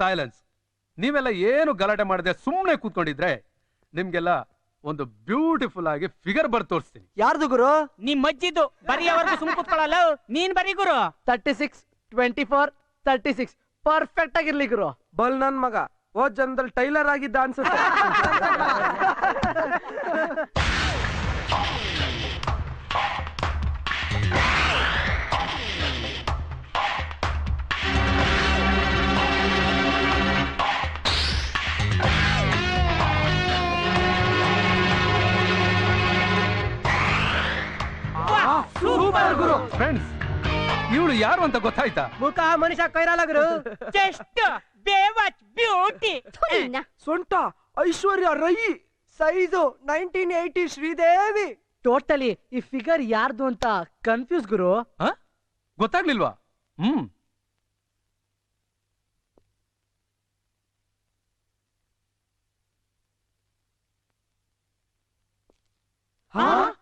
Silence ನೀವೆಲ್ಲ ಏನು ಗಲಾಟೆ ಮಾಡದೆ ಸುಮ್ಮನೆ ಕೂತ್ಕೊಂಡಿದ್ರೆ ನಿಮ್ಗೆಲ್ಲ ಒಂದು ಬ್ಯೂಟಿಫುಲ್ ಆಗಿ ಫಿಗರ್ ಬರ್ ತೋರಿಸ್ತೀನಿ. ಯಾರ್ದು ಗುರು? ನಿಮ್ ಅಜ್ಜಿದು. ಬರಿಯವರೆಗೂ ಸುಮ್ ಕೂತ್ಕೊಳ್ಳಲ್ಲ. ನೀನ್ ಬರಿ ಗುರು. Thirty six twenty four thirty six perfect ಆಗಿರ್ಲಿ ಗುರು. ಬಲ್ ನನ್ ಮಗ. ಓ ಜನದಲ್ಲಿ ಟೈಲರ್ ಆಗಿದ್ದ ಅನ್ಸುತ್ತೆ ಗುರು. ಫ್ರೆಂಡ್ಸ್ ಇವಳು ಯಾರು ಅಂತ ಗೊತ್ತಾಯ್ತಾ? ಮುಖ ಮನುಷ್ಯ ಕೈರಲ್ಲ ಗುರು. ಜಸ್ಟ್ ಬೇವಚ್ ಬ್ಯೂಟಿ ಸೊಂಟ Aishwarya Rai size nineteen eighty Sridevi. Totally ಈ ಫಿಗರ್ ಯಾರ್ದು ಅಂತ ಕನ್ಫ್ಯೂಸ್ ಗುರು. ಹಾ? ಗೊತ್ತಾಗ್ಲಿಲ್ವಾ? ಹ್ಮ್.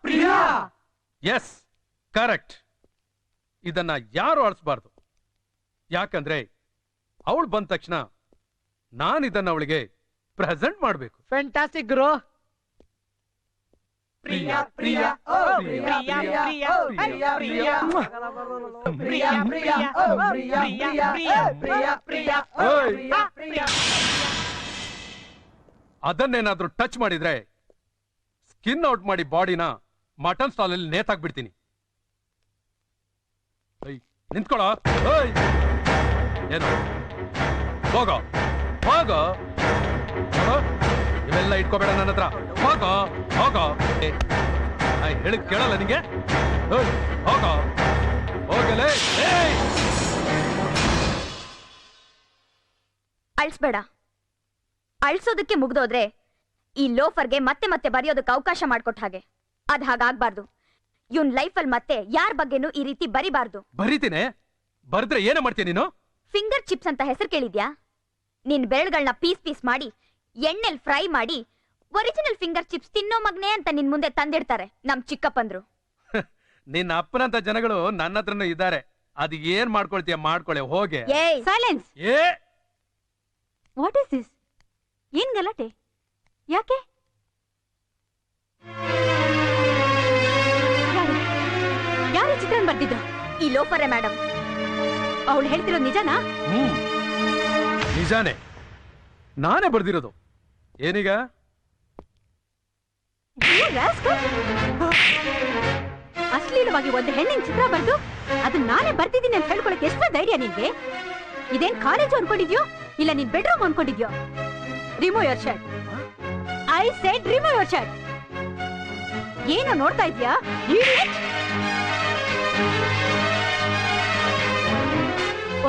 ಪ್ರಿಯಾ. ಎಸ್ ಕರೆಕ್ಟ್ ಇದನ್ನ ಯಾರು ಅಳಿಸ್ಬಾರ್ದು ಯಾಕಂದ್ರೆ ಅವಳು ಬಂದ ತಕ್ಷಣ ನಾನು ಇದನ್ನ ಅವಳಿಗೆ ಪ್ರೆಸೆಂಟ್ ಮಾಡಬೇಕು ಫ್ಯಾಂಟಾಸ್ಟಿಕ್ ಗುರು ಪ್ರಿಯಾ ಪ್ರಿಯಾ ಓ ಪ್ರಿಯಾ ಪ್ರಿಯಾ ಓ ಪ್ರಿಯಾ ಪ್ರಿಯಾ ಪ್ರಿಯಾ ಪ್ರಿಯಾ ಓ ಪ್ರಿಯಾ ಪ್ರಿಯಾ ಪ್ರಿಯಾ ಪ್ರಿಯಾ ಓ ಓಯ್. ಪ್ರಿಯಾ ಪ್ರಿಯಾ ಅದನ್ನೇನಾದ್ರೂ ಟಚ್ ಮಾಡಿದ್ರೆ ಸ್ಕಿನ್ ಔಟ್ ಮಾಡಿ ಬಾಡಿನ ಮಟನ್ ಸ್ಟಾಲ್ ಅಲ್ಲಿ ನೇತಾಕ್ಬಿಡ್ತೀನಿ ನಿಂತ್ಕೊಳ್ಳೋ ಏಯ್. ಏನು? ಹೋಗೋ. ಹೋಗೋ. ಇವೆಲ್ಲ ಇಟ್ಕೋಬೇಡ ನನ್ನ ಹತ್ರ. ಹೋಗೋ. ಹೋಗೋ. ಹೇಳಿ ಕೇಳಲ್ಲ ನಿಂಗೆ? ಏಯ್, ಹೋಗೋ. ಹೋಗಲೇ. ಅಳ್ಸ್ಬೇಡ. ಅಳ್ಸೋದಕ್ಕೆ ಮುಗ್ದೋದ್ರೆ ಈ ಲೋಫರ್ಗೆ ಮತ್ತೆ ಮತ್ತೆ ಬರೆಯೋದಕ್ಕೆ ಅವಕಾಶ ಮಾಡ್ಕೊಟ್ಟ ಹಾಗೆ. ಅದ್ ಹಾಗಾಗ್ಬಾರ್ದು. ಇವನ್ ಅಲ್ಲಿ ಮತ್ತೆ ಯಾರ ಬಗ್ಗೆನೂ ಈ ರೀತಿ ಬರಿಬಾರ್ದು. ಬರೀತೀನಿ? ಬರೆದ್ರೆ ಏನ ಮಾಡ್ತೀನಿ ನೀನು? ಫಿಂಗರ್ ಚಿಪ್ಸ್ ಅಂತ ಹೆಸರು ಕೇಳಿದ್ಯಾ? ನಿನ್ ಬೆರಳುಗಳನ್ನ ಪೀಸ್ ಪೀಸ್ ಮಾಡಿ ಎಣ್ಣೆಲ್ ಫ್ರೈ ಮಾಡಿ ಒರಿಜಿನಲ್ ಫಿಂಗರ್ ಚಿಪ್ಸ್ ತಿನ್ನೋ ಮಗ್ನೆ ಅಂತ ನಿನ್ ಮುಂದೆ ತಂದಿಡ್ತಾರೆ ನಮ್ ಚಿಕ್ಕಪ್ಪಂದ್ರು. ನಿನ್ನ ಅಪ್ಪನಂತ ಜನಗಳು ನನ್ನ ಹತ್ರನೂ ಇದ್ದಾರೆ. ಅದು ಏನ್ ಮಾಡ್ಕೊಳ್ತೀಯ ಮಾಡ್ಕೊಳೆ ಹೋಗೆ. ಏಯ್! ಸೈಲೆನ್ಸ್! ಏ! ವಾಟ್ ಇಸ್ ದಿಸ್ ಏನ್ ಗಲಾಟೆ? ಯಾಕೆ? ಚಿತ್ರನ್ ಬರ್ದಿದ್ದು. ಈ ಲೋಫರೇ ಮೇಡಮ್ ಅವಳು ಹೇಳ್ತಿರೋ ನಿಜನಾ? ಹ್ಮ್. ನಿಜಾನೇ. ನಾನೇ ಬರ್ದಿರೋದು. ಏನೀಗ? You rascal! ಅಶ್ಲೀಲವಾಗಿ ಒಂದು ಹೆಣ್ಣಿನ ಚಿತ್ರ ಬರ್ದು ಅದನ್ನ ನಾನೇ ಬರ್ತಿದ್ದೀನಿ ಅಂತ ಹೇಳ್ಕೊಳಕ್ಕೆ ಎಷ್ಟು ಧೈರ್ಯ ನಿನ್ಗೆ? ಇದೇನ್ ಕಾಲೇಜು ಅನ್ಕೊಂಡಿದ್ಯೋ? ಇಲ್ಲ ನಿನ್ bedroom ಅನ್ಕೊಂಡಿದ್ಯೋ? Remove your shirt I said remove your shirt ಏನೋ ನೋಡ್ತಾ ಇದ್ಯಾ!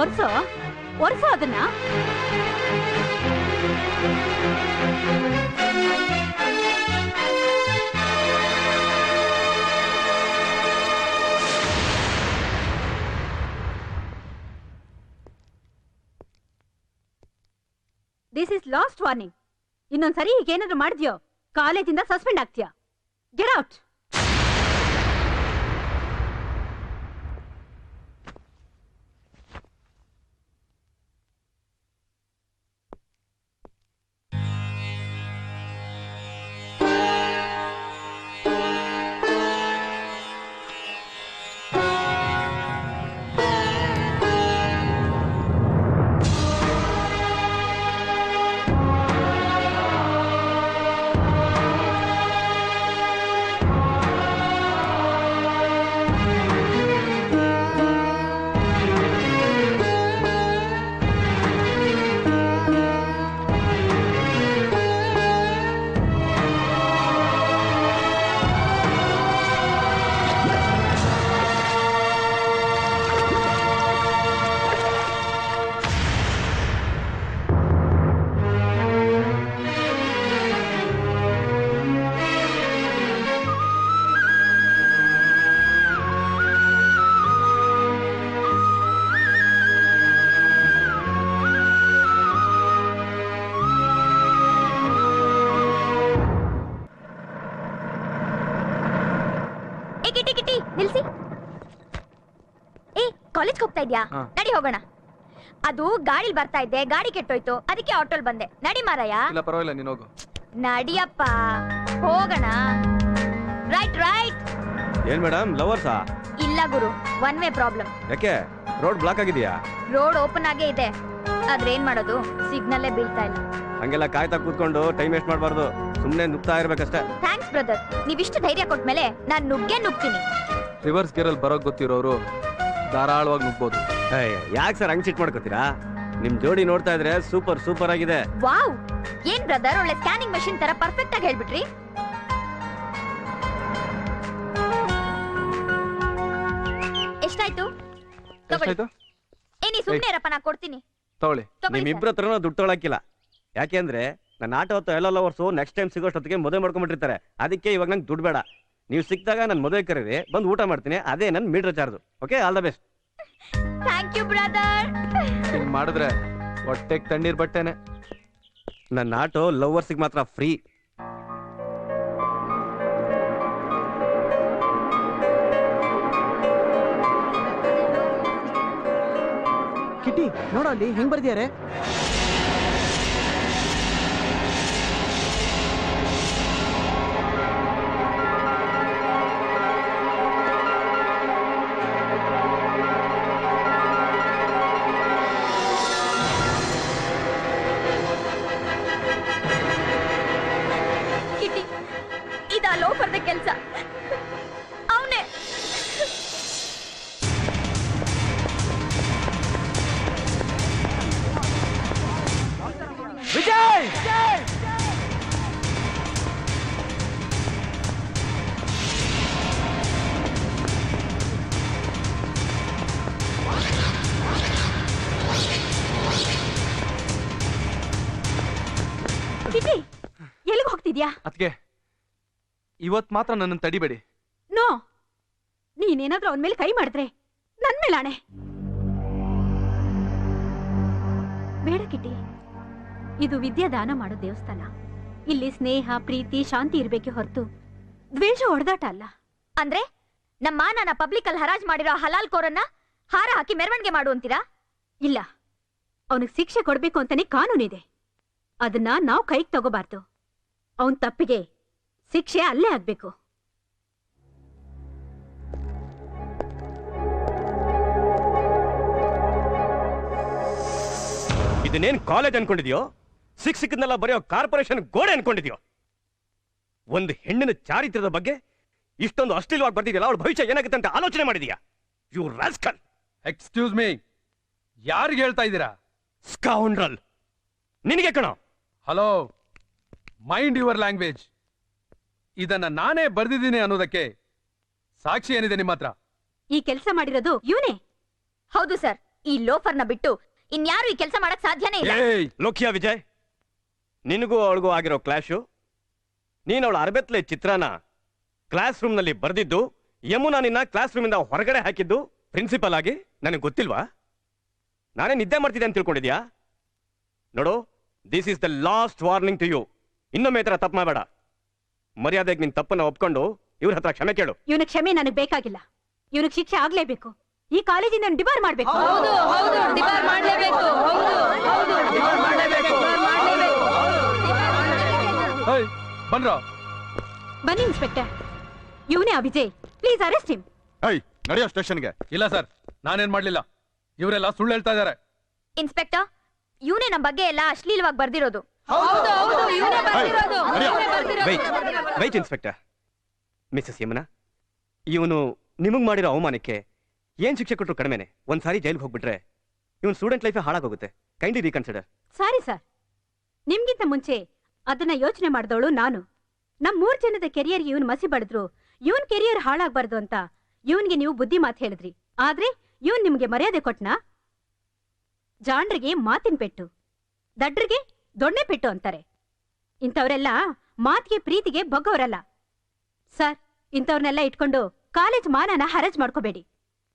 ಒರ್ಸೋ? ಒರ್ಸೋ ಅದನ್ನ? ದಿಸ್ ಇಸ್ ಲಾಸ್ಟ್ ವಾರ್ನಿಂಗ್ ಇನ್ನೊಂದ್ಸರಿ ಈಗೇನಾದ್ರು ಮಾಡಿದ್ಯೋ? ಕಾಲೇಜಿಂದ ಸಸ್ಪೆಂಡ್ ಆಗ್ತೀಯಾ? ಗೆಟ್ ಔಟ್ ಕಾಲೇಜ್ ಹೋಗ್ತಾ ಇದ್ಯಾ? ನಡಿ ಹೋಗೋಣ. ಅದು ಗಾಡಿ ಬರ್ತಾ ಇದ್ದೆ ಗಾಡಿ ಕೆಟ್ಟೋಯ್ತು ಅದಕ್ಕೆ ಆಟೋಲ್ ಬಂದೆ. ನಡಿ ಮಾರಯ್ಯ. ಇಲ್ಲ ಪರವಾಗಿಲ್ಲ ನೀನು ಹೋಗು. ನಡಿಯಪ್ಪ. ಹೋಗೋಣ. ರೈಟ್ ರೈಟ್ ಏನ್ ಮೇಡಮ್ ಲವರ್ಸಾ? ಇಲ್ಲ ಗುರು ಒನ್ ವೇ ಪ್ರಾಬ್ಲಮ್ ಯಾಕೆ? ರೋಡ್ ಬ್ಲಾಕ್ ಆಗಿದೆಯಾ? ರೋಡ್ ಓಪನ್ ಆಗೇ ಇದೆ. ಆದ್ರೆ ಏನ್ ಮಾಡೋದು? ಸಿಗ್ನಲ್ಲೇ ಬೀಳ್ತಾ ಇಲ್ಲ. ಹಂಗೆಲ್ಲ ಕಾಯ್ತಾ ಕೂತ್ಕೊಂಡು ಟೈಮ್ ವೇಸ್ಟ್ ಮಾಡಬಾರ್ದು. ಸುಮ್ಮನೆ ನುಗ್ತಾ ಇರ್ಬೇಕಷ್ಟೇ. ಥ್ಯಾಂಕ್ಸ್ ಬ್ರದರ್ ನೀವಿಷ್ಟು ಧೈರ್ಯ ಕೊಟ್ಮೇಲೆ ನಾನು ನುಗ್ಗೆ ನುಗ್ತೀನಿ. ರಿವರ್ಸ್ ಗೇರಲ್ಲಿ ಬರೋಕ್ ಗೊತ್ತಿರೋರು ಧಾರಾಳವಾಗಿ ನುಗ್ಬೋದು. ಯಾಕೆ ಸರ್ ಹಂಗ್ ಚಿಟ್ ಮಾಡ್ಕೋತೀರಾ? ನಿಮ್ ಜೋಡಿ ನೋಡ್ತಾ ಇದ್ರೆ ಸೂಪರ್ ಸೂಪರ್ ಆಗಿದೆ. ವಾವ್! ಏನ್ ಬ್ರದರ್ ಒಳ್ಳೆ ಸ್ಕ್ಯಾನಿಂಗ್ ಮಷಿನ್ ತರ ಪರ್ಫೆಕ್ಟ್ ಆಗಿ ಹೇಳ್ಬಿಟ್ರಿ. ಎಷ್ಟಾಯ್ತು? ತಗೊಳ್ಳಿ. ಎಷ್ಟಾಯ್ತು? ಏ ನೀ ಸುಮ್ನೆ ಇರಪ್ಪ ನಾ ಕೊಡ್ತೀನಿ. ತಗೊಳ್ಳಿ. ತಗೊಳ್ಳಿ ನಿಮ್ಮಿಬ್ರ ಹತ್ರನೂ ದುಡ್ಡು ತೊಗೊಳಕಿಲ್ಲ ಯಾಕೆಂದ್ರೆ ನನ್ನ ಆಟೋ ಹತ್ತು ಎಲ್ಲ ಲವರ್ಸು ನೆಕ್ಸ್ಟ್ ಟೈಮ್ ಸಿಗೋಷ್ಟೊತ್ತಿಗೆ ಮದುವೆ ಮಾಡ್ಕೊಂಡ್ಬಿಟ್ಟಿರ್ತಾರೆ. ಅದಕ್ಕೆ ಇವಾಗ ನಂಗೆ ದುಡ್ಡು ಬೇಡ. ನೀವು ಸಿಕ್ಕಿದಾಗ ನಾನು ಮದುವೆ ಕರೀರಿ ಬಂದು ಊಟ ಮಾಡ್ತೀನಿ ಅದೇ ನನ್ನ meter charge. Okay all the best thank you brother ಹಿಂಗ್ ಮಾಡಿದ್ರೆ ಹೊಟ್ಟೆಗ್ ತಣ್ಣೀರ್ ಬಟ್ಟೆನೆ. ನನ್ನ ಆಟೋ ಲವರ್ಸಿಗೆ ಮಾತ್ರ ಫ್ರೀ ಕಿಟ್ಟಿ ನೋಡೋ ಅಲ್ಲಿ ಹೆಂಗ್ ಬರ್ದಿದ್ದಾರೆ? ವಿಜಯ್! ಕಿಟಿ ಎಲ್ಲಿಗೆ ಹೋಗ್ತಿದ್ಯಾ? ಅದಕ್ಕೆ ಇವತ್ ಮಾತ್ರ ನನ್ನನ್ನು ತಡಿಬೇಡಿ. ನೋ ನೀನೇನಾದ್ರೂ ಅವನ ಮೇಲೆ ಕೈ ಮಾಡಿದ್ರೆ ನನ್ ಮೇಲೆ ಆಣೆ ಬೇಡ ಕಿಟಿ ಇದು ವಿದ್ಯಾದಾನ ಮಾಡೋ ದೇವಸ್ಥಾನ. ಇಲ್ಲಿ ಸ್ನೇಹ ಪ್ರೀತಿ ಶಾಂತಿ ಇರ್ಬೇಕೆ ಹೊರತು ದ್ವೇಷ ಹೊಡೆದಾಟ ಅಲ್ಲ. ಅಂದ್ರೆ ನಮ್ಮ ಮಾನನ ಪಬ್ಲಿಕ್ ಅಲ್ಲಿ ಹರಾಜ್ ಮಾಡಿರೋ ಹಲಾಲ್ ಕೋರನ್ನ ಹಾರ ಹಾಕಿ ಮೆರವಣಿಗೆ ಮಾಡು ಅಂತೀರಾ? ಇಲ್ಲ. ಅವನಿಗೆ ಶಿಕ್ಷೆ ಕೊಡ್ಬೇಕು ಅಂತಾನೆ ಕಾನೂನಿದೆ ಅದನ್ನ ನಾವು ಕೈಗೆ ತಗೋಬಾರ್ದು. ಅವನ್ ತಪ್ಪಿಗೆ ಶಿಕ್ಷೆ ಅಲ್ಲೇ ಆಗ್ಬೇಕು. ಇದನ್ನೇನ್ ಕಾಲೇಜ್ ಅನ್ಕೊಂಡಿದ್ಯೋ? ಸಿಕ್ ಸಿಕ್ಕದನ್ನೆಲ್ಲ ಬರೆಯೋ ಕಾರ್ಪೊರೇಷನ್ ಗೋಡೆ ಅನ್ಕೊಂಡಿದ್ಯೋ? ಒಂದು ಹೆಣ್ಣಿನ ಚಾರಿತ್ರ್ಯದ ಬಗ್ಗೆ ಇಷ್ಟೊಂದು ಅಶ್ಲೀಲವಾಗಿ ಬರ್ತಿದ್ಯಲ್ಲ ಅವಳ ಭವಿಷ್ಯ ಏನಾಗುತ್ತೆ ಅಂತ ಆಲೋಚನೆ ಮಾಡಿದೀಯಾ? ಯು ರಾಸ್ಕಲ್ ಎಕ್ಸ್ಕ್ಯೂಸ್ ಮೀ ಯಾರಿಗೆ ಹೇಳ್ತಾ ಇದ್ದೀರಾ? ಸ್ಕೌಂಡ್ರಲ್ ನಿನಗೆ ಕಣೋ? ಹಲೋ ಮೈಂಡ್ ಯುವರ್ ಲ್ಯಾಂಗ್ವೇಜ್ ಇದನ್ನ ನಾನೇ ಬರ್ದಿದ್ದೀನಿ ಅನ್ನೋದಕ್ಕೆ ಸಾಕ್ಷಿ ಏನಿದೆ ನಿಮ್ಮ ಹತ್ರ? ಈ ಕೆಲಸ ಮಾಡಿರೋದು ಇವನೇ? ಹೌದು ಸರ್ ಈ ಲೋಫರ್ನ ಬಿಟ್ಟು ಇನ್ಯಾರು ಈ ಕೆಲಸ ಮಾಡಕ್ ಸಾಧ್ಯನೇ ಇಲ್ಲ. ಏಯ್! ಲೋಕಿಯಾ ವಿಜಯ್ ನಿನಗೂ ಅವಳಿಗೂ ಆಗಿರೋ ಕ್ಲಾಶು? ನೀನು ಅವಳ ಅರಬೆತ್ಲೆ ಚಿತ್ರನ ಕ್ಲಾಸ್ ರೂಮ್ನಲ್ಲಿ ಬರೆದಿದ್ದು ಯಮುನಾ ನಿನ್ನ ಕ್ಲಾಸ್ ರೂಮಿಂದ ಹೊರಗಡೆ ಹಾಕಿದ್ದು ಪ್ರಿನ್ಸಿಪಲ್ ಆಗಿ? ನನಗೆ ಗೊತ್ತಿಲ್ವಾ? ನಾನೇ ನಿದ್ದೆ ಮಾಡ್ತಿದ್ದೆ ಅಂತ ತಿಳ್ಕೊಂಡಿದ್ಯಾ? ನೋಡು this is the last warning to you ಇನ್ನೊಮ್ಮೆ ಈ ಥರ ತಪ್ಪು ಮಾಡಬೇಡ. ಮರ್ಯಾದೆಗೆ ನಿನ್ ತಪ್ಪನ್ನ ಒಪ್ಕೊಂಡು ಇವ್ರ ಹತ್ರ ಕ್ಷಮೆ ಕೇಳು. ಇವನ ಕ್ಷಮೆ ನನಗೆ ಬೇಕಾಗಿಲ್ಲ. ಇವನಿಗೆ ಶಿಕ್ಷೆ ಆಗ್ಲೇಬೇಕು. ಈ ಕಾಲೇಜಿಂದ ಡಿಬಾರ್ ಮಾಡ್ಬೇಕು. ಏಯ್ ಬನ್ರೋ ಬನ್ನಿ ಇನ್ಸ್ಪೆಕ್ಟರ್. ಇವನೇ Abhijay. Please arrest him. I ನಡೆಯೋ ಸ್ಟೇಷನ್ಗೆ. ಇಲ್ಲ ಸರ್. ನಾನೇನ್ ಮಾಡ್ಲಿಲ್ಲ. ಇವರೆಲ್ಲ ಸುಳ್ಳು ಹೇಳ್ತಾ ಇದ್ದಾರೆ. ಇನ್ಸ್ಪೆಕ್ಟರ್ ಇವನೇ ನಮ್ ಬಗ್ಗೆ ಎಲ್ಲ ಅಶ್ಲೀಲವಾಗಿ ಬರ್ದಿರೋದು. Wait wait inspector. Mrs Yamuna ಇವನು ನಿಮಗ್ ಮಾಡಿರೋ ಅವಮಾನಕ್ಕೆ ಏನ್ ಶಿಕ್ಷೆ ಕೊಟ್ಟರು ಕಡಿಮೆನೆ ಒಂದ್ಸಾರಿ ಜೈಲ್ಗೆ ಹೋಗ್ಬಿಟ್ರೆ ಇವನ್ ಸ್ಟೂಡೆಂಟ್ ಲೈಫ್ ಹಾಳಾಗೋಗುತ್ತೆ. ಕೈಂಡ್ಲಿ ರೀಕನ್ಸಿಡರ್ ಸಾರಿ ಸರ್ ನಿಮ್ಗಿಂತ ಮುಂಚೆ ಅದನ್ನ ಯೋಚನೆ ಮಾಡಿದವಳು ನಾನು. ನಮ್ ಮೂರ್ ಜನದ ಕೆರಿಯರ್ ಇವನ್ ಮಸಿ ಬಡಿದ್ರು. ಇವನ್ ಕೆರಿಯರ್ ಹಾಳಾಗ್ಬಾರ್ದು ಅಂತ ಇವನ್ಗೆ ನೀವು ಬುದ್ಧಿ ಮಾತು ಹೇಳಿದ್ರಿ. ಆದ್ರೆ ಇವನ್ ನಿಮ್ಗೆ ಮರ್ಯಾದೆ ಕೊಟ್ನಾ? ಜಾಣ್ರಿಗೆ ಮಾತಿನ ಪೆಟ್ಟು ದಡ್ರಿಗೆ ದೊಣ್ಣೆ ಪೆಟ್ಟು ಅಂತಾರೆ. ಇಂಥವ್ರೆಲ್ಲ ಮಾತಿಗೆ ಪ್ರೀತಿಗೆ ಬಗ್ಗವರಲ್ಲ. ಸರ್ ಇಂಥವ್ರನ್ನೆಲ್ಲ ಇಟ್ಕೊಂಡು ಕಾಲೇಜ್ ಮಾನನ ಹರಜ್ ಮಾಡ್ಕೋಬೇಡಿ.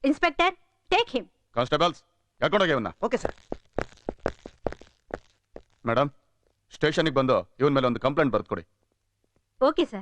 Inspector take him. Constables okay sir. Madam ಸ್ಟೇಷನ್ಗೆ ಬಂದು ಇವನ್ ಮೇಲೆ ಒಂದು ಕಂಪ್ಲೇಂಟ್ ಬರ್ದು ಓಕೆ